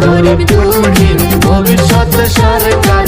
গরিব দুঃখীর ভবিষ্যৎ সরকার